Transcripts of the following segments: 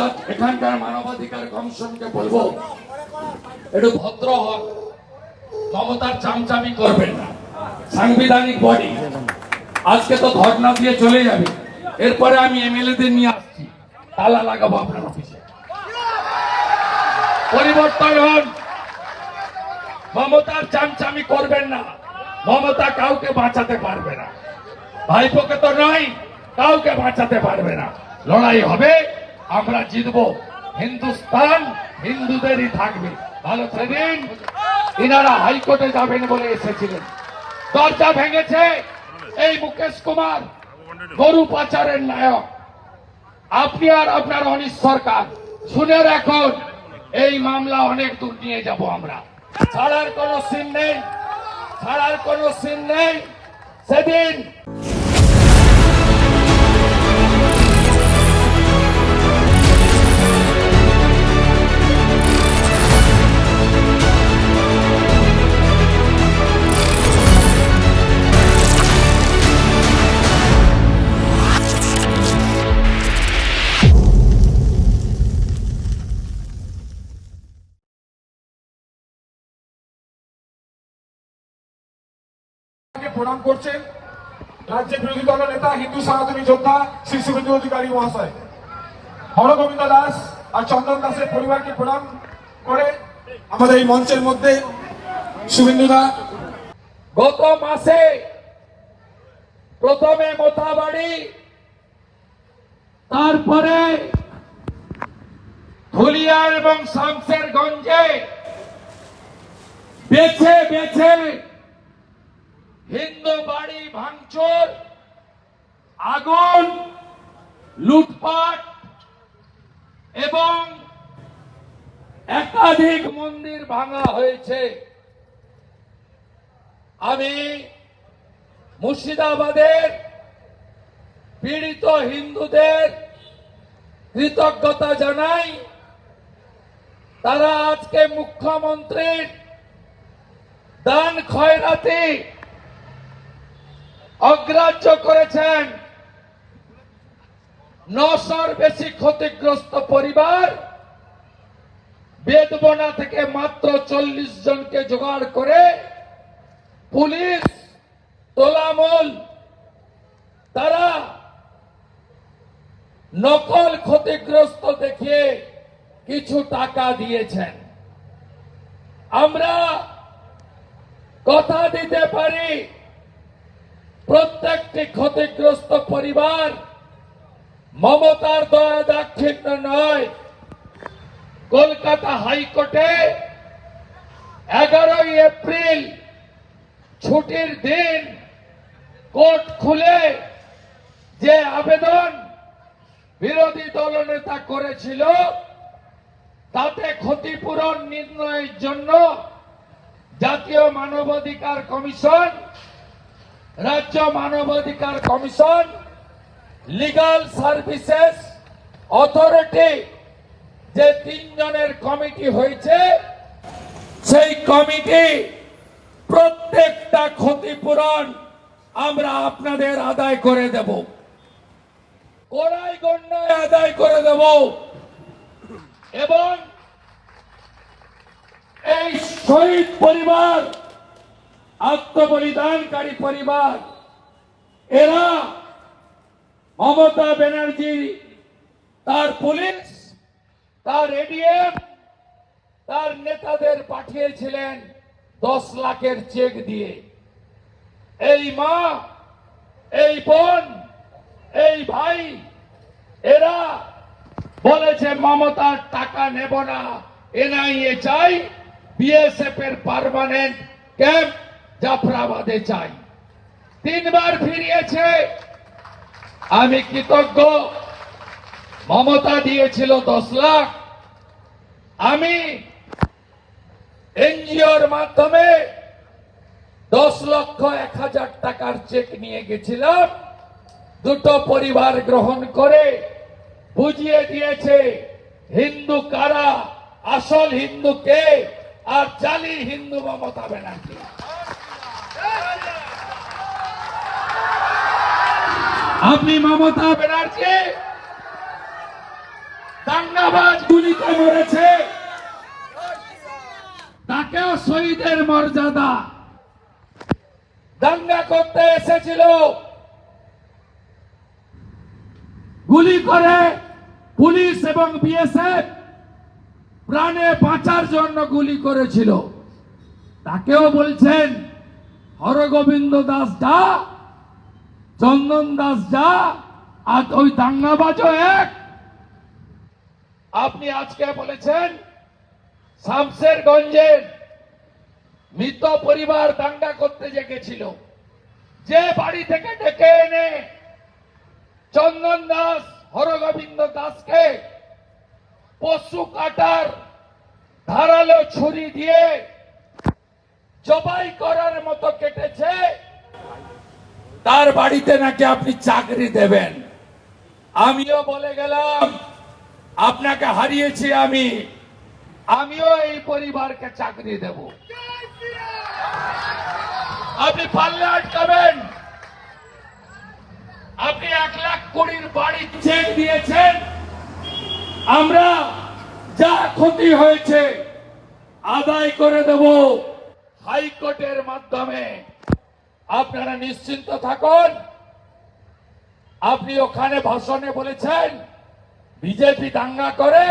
অর্থাৎ এখানকার মানবাধিকার কমিশনকে বলব, একটু ভদ্র হন মমতার চামচামি করবেন না। সাংবিধানিক বডি আজকে তো ধর্ণা দিয়ে চলে যাবে। এরপরে আমি এমএলএদের নিয়ে আসছি। তালা লাগাবো আপনার অফিসে। পরিবর্তন হন। মমতার চামচামি করবেন না। মমতা কাউকে বাঁচাতে পারবে না। ভাইপোকে তো নয়, কাউকে বাঁচাতে পারবে না। লড়াই হবে। আমরা জিতবো। হিন্দুস্তান হিন্দুদেরই থাকবে। ভালো সেদিন ইনারা হাইকোর্টে যাবেন বলে এসেছিলেন। দরজা ভেঙেছে। এই মুকেশ কুমার গরু পাচারের নায়ক। আপনি আর আপনার অনিশ সরকার, শুনে রাখুন, এই মামলা অনেক দূর নিয়ে যাব আমরা। ছাড়ার কোনো সিন নেই। ছাড়ার কোনো সিন নেই। সেদিন প্রণাম করছেন রাজ্যের বিরোধী দলের নেতা, হিন্দু সনাতনী যোদ্ধা, শ্রী শুভেন্দু অধিকারী মহাশয়। হরগোবিন্দ দাস আর চন্দন দাসের পরিবারকে প্রণাম করে আমাদের এই মঞ্চের মধ্যে শুভেন্দু দা। গত মাসে প্রথমে মোথাবাড়ি তারপরে ধুলিয়া এবং শামসেরগঞ্জে বেছে বেছে হিন্দু বাড়ি ভাঙচুর, আগুন, লুটপাট, এবং একাধিক মন্দির ভাঙা হয়েছে। আমি মুর্শিদাবাদের পীড়িত হিন্দুদের কৃতজ্ঞতা জানাই। তারা আজকে মুখ্যমন্ত্রীর দান খয়রাতি অগ্রাহ্য করেছেন। নশোর বেশি ক্ষতিগ্রস্ত পরিবার। বেদবনা থেকে মাত্র চল্লিশ জনকে জোগাড় করে পুলিশ, তোলামল, তারা নকল ক্ষতিগ্রস্ত দেখিয়ে কিছু টাকা দিয়েছেন। আমরা কথা দিতে পারি প্রত্যেকটি ক্ষতিগ্রস্ত পরিবার মমতার দয়া দাক্ষিণ্য নয়। কলকাতা হাইকোর্টে এগারোই এপ্রিল ছুটির দিন কোর্ট খুলে যে আবেদন বিরোধী দলনেতা করেছিল, তাতে ক্ষতিপূরণ নির্ণয়ের জন্য জাতীয় মানবাধিকার কমিশন রাজ্য মানবাধিকার কমিশন লিগাল সার্ভিসেস অথরিটি যে তিনজনের কমিটি হয়েছে, সেই কমিটি প্রত্যেকটা ক্ষতিপূরণ আমরা আপনাদের আদায় করে দেব। কোড়াই গণ্যায় আদায় করে দেব। এবং এই শহীদ পরিবার আত্মবলিদানকারী পরিবার, এরা মমতা ব্যানার্জি, তার পুলিশ, তার এডিএম, তার নেতাদের পাঠিয়েছিলেন দশ লাখের চেক দিয়ে। এই মা, এই বোন, এই ভাই, এরা বলেছে মমতার টাকা নেব না। এনআইএ চাই বিএসএফ এর পার্মানেন্ট ক্যাম্প জাফরাবাদে চাই। তিনবার ফিরিয়েছে। আমি কৃতজ্ঞ। মমতা দিয়েছিল দশ লাখ। আমি এনজিওর মাধ্যমে দশ লক্ষ এক হাজার টাকার চেক নিয়ে গেছিলাম। দুটো পরিবার গ্রহণ করে বুঝিয়ে দিয়েছে, হিন্দু কারা? আসল হিন্দু কে? আর জালি হিন্দু মমতা ব্যানার্জি। আপনি মমতা ব্যানার্জি দাঙ্গাবাজ গুলিতে মরেছে। তাকেও শহীদের মর্যাদা। দাঙ্গা করতে এসেছিল। গুলি করে পুলিশ এবং বিএসএফ প্রাণে বাঁচার জন্য গুলি করেছিল। তাকেও বলছেন, হরগোবিন্দ দাস যা চন্দন দাস যা, আর ওই দাঙ্গাবাজও এক। আপনি আজকে বলেছেন শামসেরগঞ্জের মৃত পরিবার দাঙ্গা করতে যে গেছিল যে বাড়ি থেকে ডেকে এনে চন্দন দাস, হরগোবিন্দ দাসকে পশু কাটার ধারালো ছুরি দিয়ে জবাই করার মতো কেটেছে। তার বাড়িতে নাকি আপনি চাকরি দেবেন? আমিও বলে গেলাম, আপনাকে হারিয়েছি আমি। আমিও এই পরিবারকে চাকরি দেব। আপনি পারলে আটকাবেন। আপনি এক লাখ কোটির বাড়ি চেক দিয়েছেন। আমরা যা ক্ষতি হয়েছে, আদায় করে দেব হাইকোর্টের মাধ্যমে। আপনারা নিশ্চিন্ত থাকুন। আপনি ওখানে ভাষণে বলেছেন, বিজেপি দাঙ্গা করে,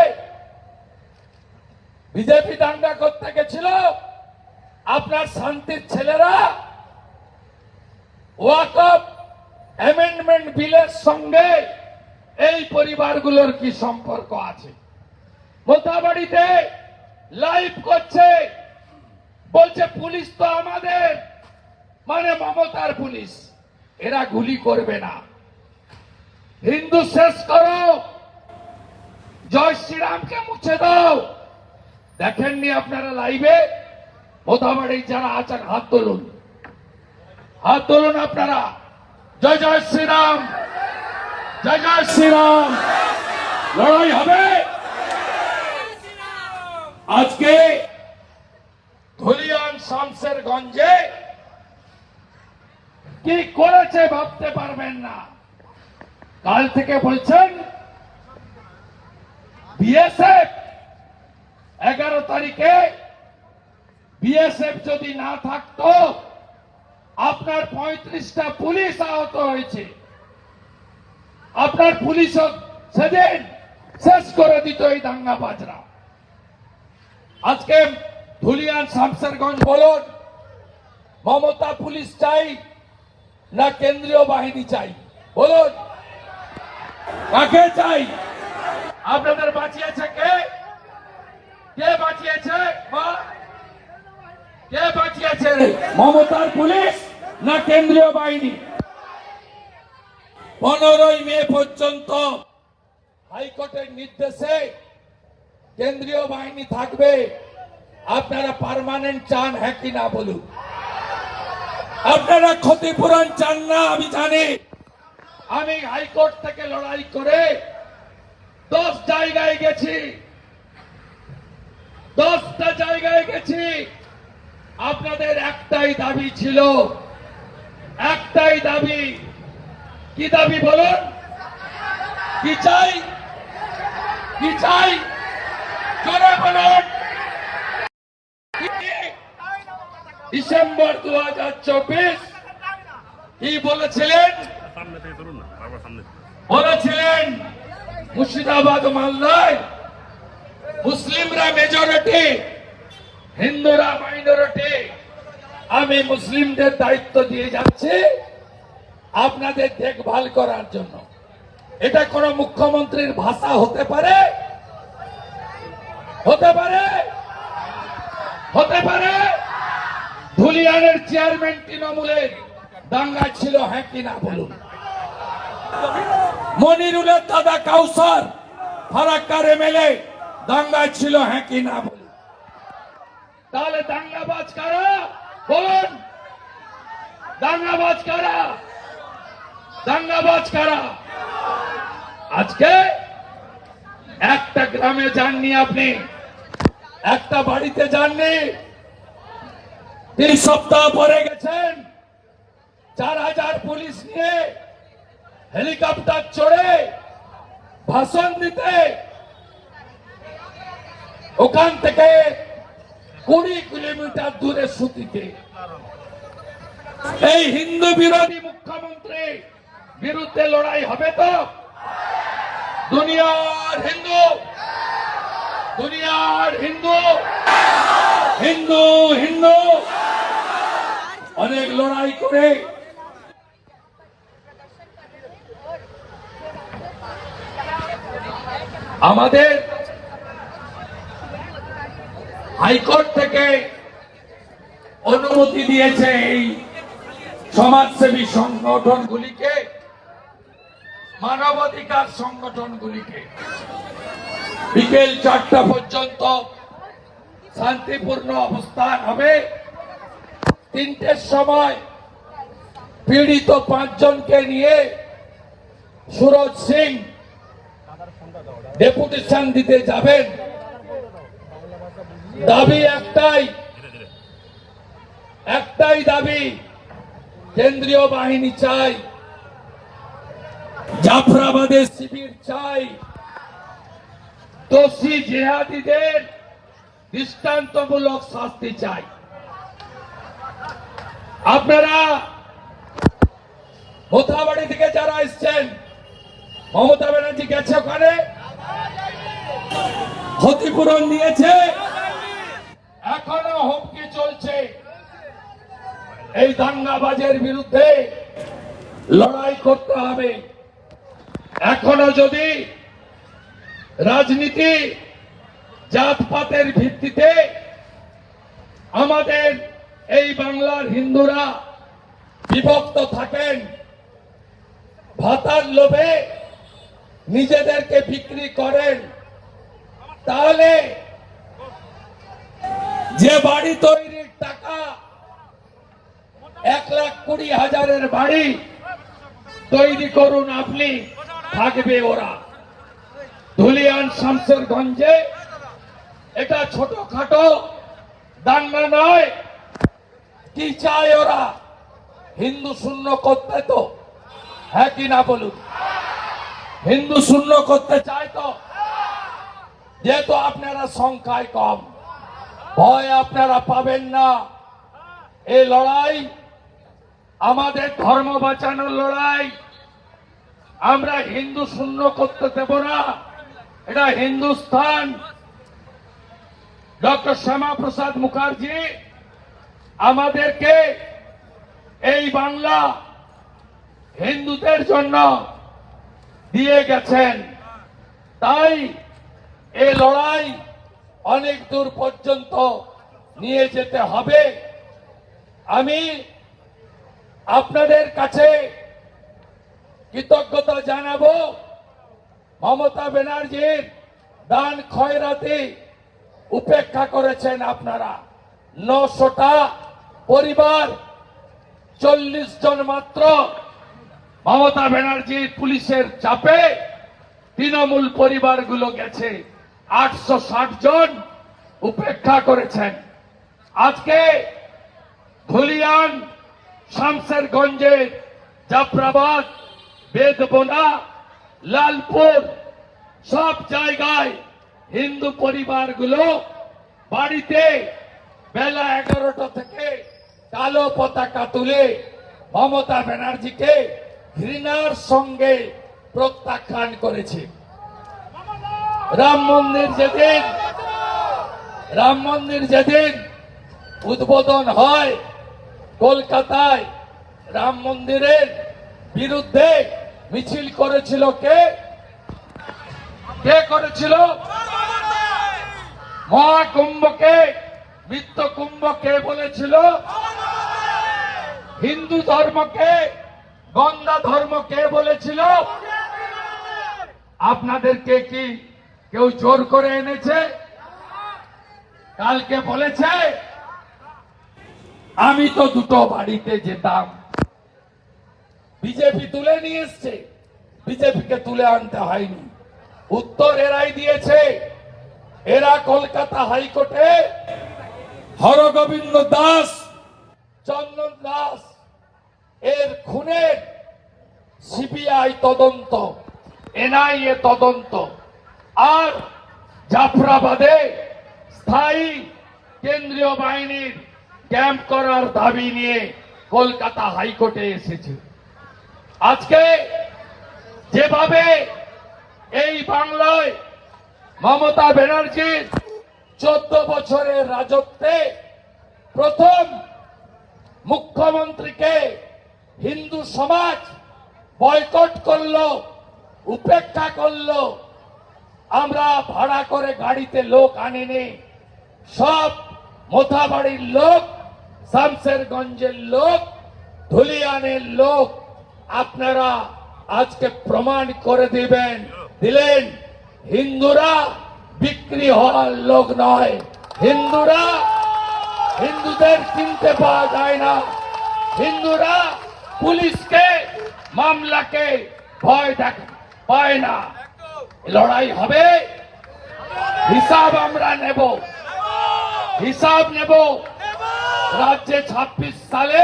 বিজেপি দাঙ্গা করতে গেছিল। আপনার শান্তির ছেলেরা, ওয়াকফ অ্যামেন্ডমেন্ট বিলের সঙ্গে এই পরিবারগুলোর কি সম্পর্ক আছে? মোতাবাড়িতে লাইভ করছে, বলছে পুলিশ তো আমাদের। মানে মমতার পুলিশ। এরা গুলি করবে না। হিন্দু শেষ করো। জয় শ্রীরামকে মুছে দাও। দেখেননি আপনারা লাইভে? মোতাবাড়ি যারা আছেন, হাত তুলুন। হাত তুলুন আপনারা। জয় জয় শ্রীরাম। জয় জয় শ্রীরাম। লড়াই হবে। আজকে ধুলিয়ান শামসের গঞ্জে কি করেছে ভাবতে পারবেন না। কাল থেকে বলছেন, বিএসএফ এগারো তারিখে বিএসএফ যদি না থাকতো, আপনার পঁয়ত্রিশটা পুলিশ আহত হয়েছে। আপনার পুলিশ সেদিন শেষ করে দিত এই দাঙ্গা বাজরা আজকে ধুলিয়ান শামসেরগঞ্জ বলুন, মমতা পুলিশ চাই না কেন্দ্রীয় বাহিনী চাই। বলুন, কাকে চাই? আপনাদের বাঁচিয়েছে কে? কে বাঁচিয়েছে? কে বাঁচিয়েছে? মমতার পুলিশ না কেন্দ্রীয় বাহিনী? পনেরোই মে পর্যন্ত হাইকোর্টের নির্দেশে কেন্দ্রীয় বাহিনী থাকবে। আপনারা পার্মানেন্ট চান হ্যাঁ কি না বলুন। আপনারা ক্ষতিপূরণ চান না, আমি জানি। আমি হাইকোর্ট থেকে লড়াই করে দশ জায়গায় গেছি। দশটা জায়গায় গেছি। আপনাদের একটাই দাবি ছিল। একটাই দাবি। কি দাবি বলুন? কি চাই? কি চাই? জোরে বলুন কি? ডিসেম্বর দু হাজার চব্বিশ, কি বলেছিলেন। বলেছিলেন, মুর্শিদাবাদ মালদায় মুসলিমরা মেজরিটি হিন্দুরা মাইনরিটি আমি মুসলিমদের দায়িত্ব দিয়ে যাচ্ছি আপনাদের দেখভাল করার জন্য। এটা কোন মুখ্যমন্ত্রীর ভাষা হতে পারে? হতে পারে হতে পারে ধুলিয়ানের চেয়ারম্যান তৃণমূলের দাঙ্গা ছিল হ্যাঁ কিনা বলুন? মনিরুলের দাদা কাউসার, ফারাক্কার এমএলএ দাঙ্গায় ছিল হ্যাঁ কি না বলুন? তাহলে দাঙ্গাবাজ কারা? বলুন। দাঙ্গাবাজ কারা? দাঙ্গাবাজ কারা? আজকে একটা গ্রামে যাননি আপনি, একটা বাড়িতে যাননি। তিন সপ্তাহ পরে গেছেন। চার হাজার পুলিশ নিয়ে হেলিকপ্টার চড়ে ভাষণ দিতে ওখান থেকে কুড়ি কিলোমিটার দূরে সুতিতে। এই হিন্দু বিরোধী মুখ্যমন্ত্রী বিরুদ্ধে লড়াই হবে তো? দুনিয়ার হিন্দু দুনিয়ার হিন্দু হিন্দু হিন্দু। অনেক লড়াই করে। আমাদের হাইকোর্ট থেকে অনুমতি দিয়েছে এই সমাজসেবী সংগঠনগুলিকে, মানবাধিকার সংগঠনগুলিকে। বিকেল চারটা পর্যন্ত শান্তিপূর্ণ অবস্থান হবে। তিনটের সময় পীড়িত পাঁচজনকে নিয়ে সুরজ সিং ডেপুটেশন দিতে যাবেন। দাবি একটাই একটাই দাবি, কেন্দ্রীয় বাহিনী চাই জাফরাবাদের শিবির চাই। দোষী জেহাদিদের দৃষ্টান্তমূলক শাস্তি চাই। আপনারা মোথাবাড়ি থেকে যারা এসছেন, মমতা ব্যানার্জি গেছে ওখানে? ক্ষতিপূরণ নিয়েছে এখনও হুমকি চলছে। এই দাঙ্গাবাজের বিরুদ্ধে লড়াই করতে হবে। এখনও যদি রাজনীতি জাতপাতের ভিত্তিতে আমাদের এই বাংলার হিন্দুরা বিভক্ত থাকেন। ভাতার লোভে নিজেদেরকে বিক্রি করেন। তাহলে যে বাড়ি তৈরির টাকা এক লাখ কুড়ি হাজারের বাড়ি তৈরি করুন আপনি, থাকবে ওরা। ধুলিয়ান শামসেরগঞ্জে এটা ছোটখাটো দাঙ্গা নয় কি চায় ওরা? হিন্দু শূন্য করতে তো? হ্যাঁ কি না বলুন? হিন্দু শূন্য করতে চায় তো? যেহেতু আপনারা সংখ্যায় কম, ভয় আপনারা পাবেন না। এই লড়াই, আমাদের ধর্ম বাঁচানোর লড়াই। আমরা হিন্দু শূন্য করতে দেব না। এটা হিন্দুস্থান। ডক্টর শ্যামা প্রসাদ মুখার্জি আমাদেরকে এই বাংলা হিন্দুদের জন্য দিয়ে গেছেন। তাই এ লড়াই অনেক দূর পর্যন্ত নিয়ে যেতে হবে। আমি আপনাদের কাছে কৃতজ্ঞতা জানাব। মমতা ব্যানার্জির দান খয়রাতি উপেক্ষা করেছেন আপনারা। নশোটা পরিবার চল্লিশ জন মাত্র। মমতা ব্যানার্জি পুলিশের চাপে তৃণমূল পরিবারগুলো গেছে। আটশো ষাট জন উপেক্ষা করেছেন। আজকে ধুলিয়ান, শামসেরগঞ্জে, জাফরাবাদ, বেদবোনা, লালপুর সব জায়গায় হিন্দু পরিবারগুলো বাড়িতে বেলা এগারোটা থেকে কালো পতাকা তুলে মমতা ব্যানার্জিকে ঘৃণার সঙ্গে প্রত্যাখ্যান করেছে। রাম মন্দির যেদিন, রাম মন্দির যেদিন উদ্বোধন হয়, কলকাতায় রাম মন্দিরের বিরুদ্ধে মিছিল করেছিল কে? কে করেছিল? মহাকুম্ভকে মিত্র কুম্ভ কে বলেছিল হিন্দু ধর্মকে, গঙ্গা ধর্ম কে বলেছিল। আপনাদেরকে কি কেউ জোর করে এনেছে? কালকে বলেছে, আমি তো দুটো বাড়িতে যেতাম। বিজেপি তুলে নিয়ে এসছে। বিজেপিকে তুলে আনতে হয়নি। উত্তর এরাই দিয়েছে। এরা কলকাতা হাইকোর্টে হরগোবিন্দ দাস, চন্দন দাস এর খুনের সিবিআই তদন্ত, এনআইএ তদন্ত, আর জাফরাবাদে স্থায়ী কেন্দ্রীয় বাহিনীর ক্যাম্প করার দাবি নিয়ে কলকাতা হাইকোর্টে এসেছে। আজকে যেভাবে এই বাংলায় মমতা ব্যানার্জির চোদ্দ বছরের রাজত্বে প্রথম মুখ্যমন্ত্রীকে হিন্দু সমাজ বয়কট করল, উপেক্ষা করল। আমরা ভাড়া করে গাড়িতে লোক আনিনি। সব মোথাবাড়ির লোক শামসেরগঞ্জের লোক, ধুলিয়ানের লোক, আপনারা আজকে প্রমাণ করে দিবেন, দিলেন, হিন্দুরা বিক্রি হওয়ার লোক নয়। হিন্দুরা হিন্দুদের চিনতে পাওয়া যায় না। হিন্দুরা পুলিশকে মামলাকে ভয় দেখ পায় না। লড়াই হবে। হিসাব আমরা নেব। হিসাব নেব। রাজ্যে ছাব্বিশ সালে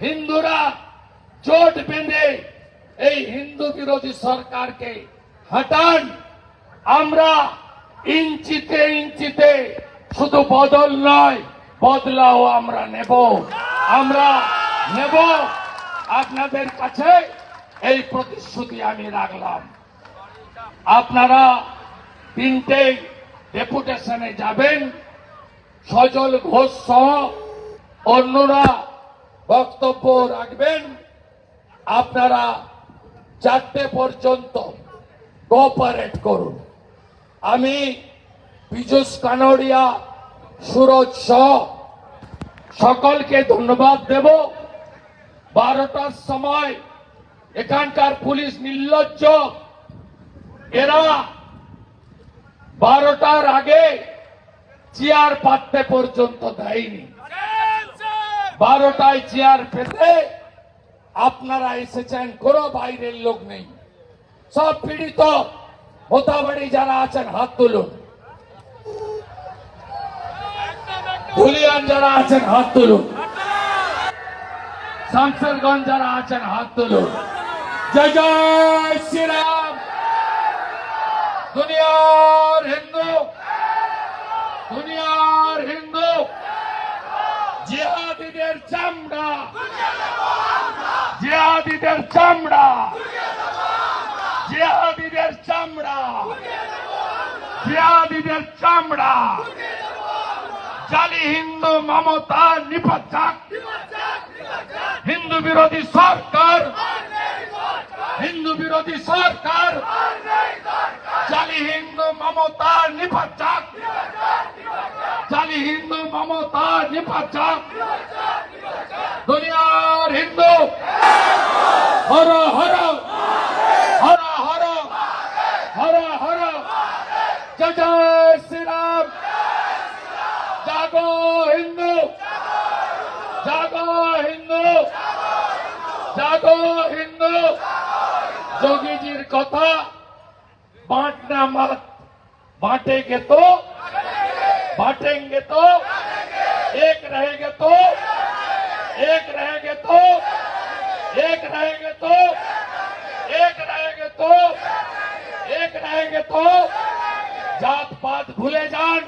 হিন্দুরা জোট বেঁধে এই হিন্দু বিরোধী সরকারকে হটান। আমরা ইঞ্চিতে ইঞ্চিতে শুধু বদল নয় বদলাও আমরা নেব। আমরা নেব। আপনাদের কাছে এই প্রতিশ্রুতি আমি রাখলাম। আপনারা তিনটে ডেপুটেশনে যাবেন, সজল ঘোষ সহ অন্যরা বক্তব্য রাখবেন। আপনারা চারটে পর্যন্ত কোঅপারেট করুন। আমি পীযুষ কানোরিয়া সুরজ সহ সকলকে ধন্যবাদ দেব। বারোটার সময় এখানকার পুলিশ নির্লজ্জ। এরা বারোটার আগে চেয়ার পাততে পর্যন্ত দেয়নি। বারোটায় চেয়ার পেতে আপনারা এসেছেন কোনো বাইরের লোক নেই। সব পীড়িত মোতাবাড়ি যারা আছেন হাত তুলুন। ধুলিয়ান যারা আছেন হাত তুলুন। শামসেরগঞ্জ যারা আছেন, হাত তুলুন। জয় জয় শ্রীরাম। দুনিয়ার হিন্দু দুনিয়ার হিন্দু, জিহাদিদের চামড়া। জিহাদিদের চামড়া। জিহাদিদের চামড়া। জিহাদিদের চামড়া। জালি হিন্দু মমতা নিপাচাক হিন্দু বিরোধী সরকার। হিন্দু বিরোধী সরকার। জালি হিন্দু মমতা নিপাচাক। জালি হিন্দু মমতা নিপাচাক। দুনিয়ার হিন্দু। হর হর যোগীজির কথা बांटना मत बांटेंगे तो बांटेंगे तो एक रहेंगे तो एक रहेंगे तो एक रहेंगे तो एक रहेंगे तो एक रहेंगे तो জাত পাত ভুলে যান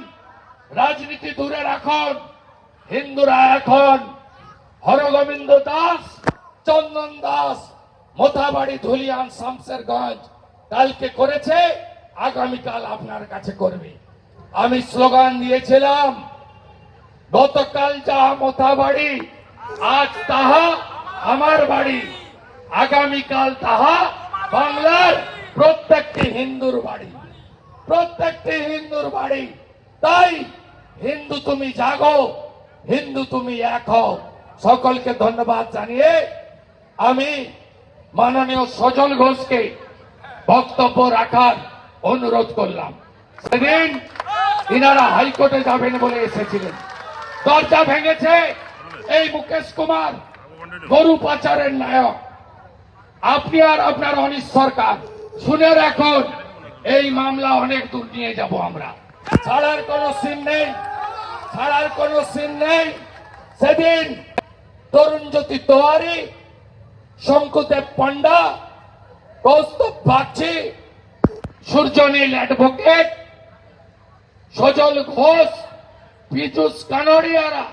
রাজনীতি দূরে রাখুন হিন্দুরা এখন হরগোবিন্দ দাস চন্দন দাস মোথাবাড়ি ধুলিয়ান শামসেরগঞ্জ। কালকে করেছে, আগামীকাল আপনার কাছে করবে। আমি স্লোগান দিয়েছিলাম, গতকাল যাহা মোথাবাড়ি আজ তাহা আমার বাড়ি। আগামীকাল তাহা বাংলার প্রত্যেকটি হিন্দুর বাড়ি। প্রত্যেকটি হিন্দুর বাড়ি। তাই হিন্দু তুমি জাগো, হিন্দু তুমি এক হও। সকলকে ধন্যবাদ জানিয়ে আমি মাননীয় সজল ঘোষকে বক্তব্য রাখার অনুরোধ করলাম। সেদিন ইনারা হাইকোর্টে যাবেন বলে এসেছিলেন। দরজা ভেঙেছে এই মুকেশ কুমার, গরু পাচারের নায়ক। আপনি আর আপনার অনিশ সরকার, শুনে রাখুন, এই মামলা অনেক দূর নিয়ে যাব আমরা। ছাড়ার কোনো সিন নেই, ছাড়ার কোনো সিন নেই। সেদিন তরুণ জ্যোতি তোয়ারি শঙ্কুদেব পণ্ডা, কৌস্তব বাগচি, সূর্যনীল অ্যাডভোকেট, সজল ঘোষ, পীযুষ কানড়িয়ারা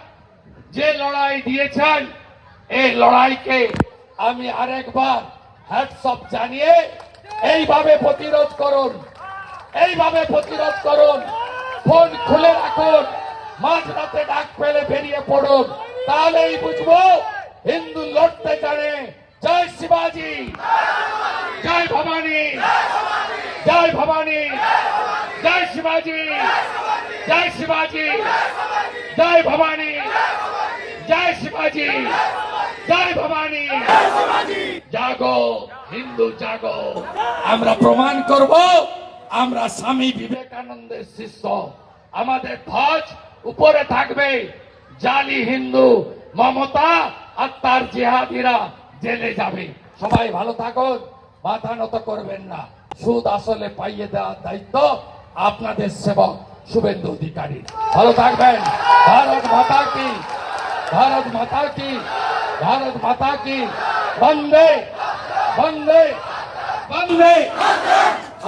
যে লড়াই দিয়েছেন এই লড়াইকে আমি আরেকবার হ্যাটসঅপ জানিয়ে এইভাবে প্রতিরোধ করুন, এইভাবে প্রতিরোধ করুন, ফোন খুলে রাখুন, মাঝরাতে ডাক পেলে বেরিয়ে পড়ুন, তাহলেই বুঝব হিন্দু লড়তে জানে জয় শিবাজি, জয় ভবানী জয় ভবানী, জয় শিবাজি জয় শিবাজি, জয় ভবানী, জয় শিবাজি, জয় ভবানী। জাগো, হিন্দু জাগো, আমরা প্রমাণ করব, আমরা স্বামী বিবেকানন্দের শিষ্য। আমাদের ধ্বজ উপরে থাকবে, জালি হিন্দু, মমতা আর তার জেহাদিরা। জেলে যাবে। সবাই ভালো থাকুন, মাথা নত করবেন না। সুদ আসলে পাইয়ে দেওয়ার দায়িত্ব আপনাদের সেবক শুভেন্দু অধিকারী। ভালো থাকবেন। ভারত মাতা কি? ভারত মাতা কি? ভারত মাতা কি? বন্দে বন্দে বন্দে।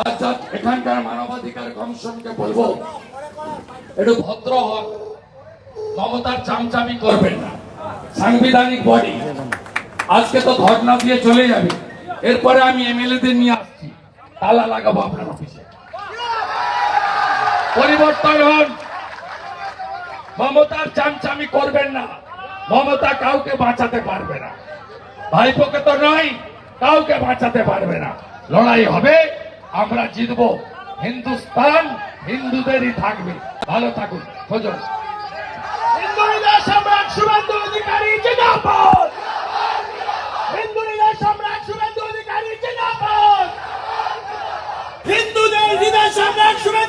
আচ্ছা এখানকার মানবাধিকার কমিশনকে বলব, একটু ভদ্র হন। মমতার চামচামি করবেন না। সাংবিধানিক বডি আজকে তো ধর্ণা দিয়ে চলে যাবে। এরপরে আমি এমএলএদের নিয়ে আসছি। তালা লাগাবো আপনার অফিসে। পরিবর্তন হন। মমতার চামচামি করবেন না। মমতা কাউকে বাঁচাতে পারবে না। ভাইপোকে তো নয়, কাউকে বাঁচাতে পারবে না। লড়াই হবে, আমরা জিতবো। হিন্দুস্তান হিন্দুদেরই থাকবে। ভালো থাকুন। খোঁজো। হিন্দু সম্রাট শুভেন্দু অধিকারী, জিন্দাবাদ হিন্দু হৃদয় সম্রাট শুভেন্দু অধিকারী জিন্দাবাদ হিন্দুদের হৃদয় সম্রাট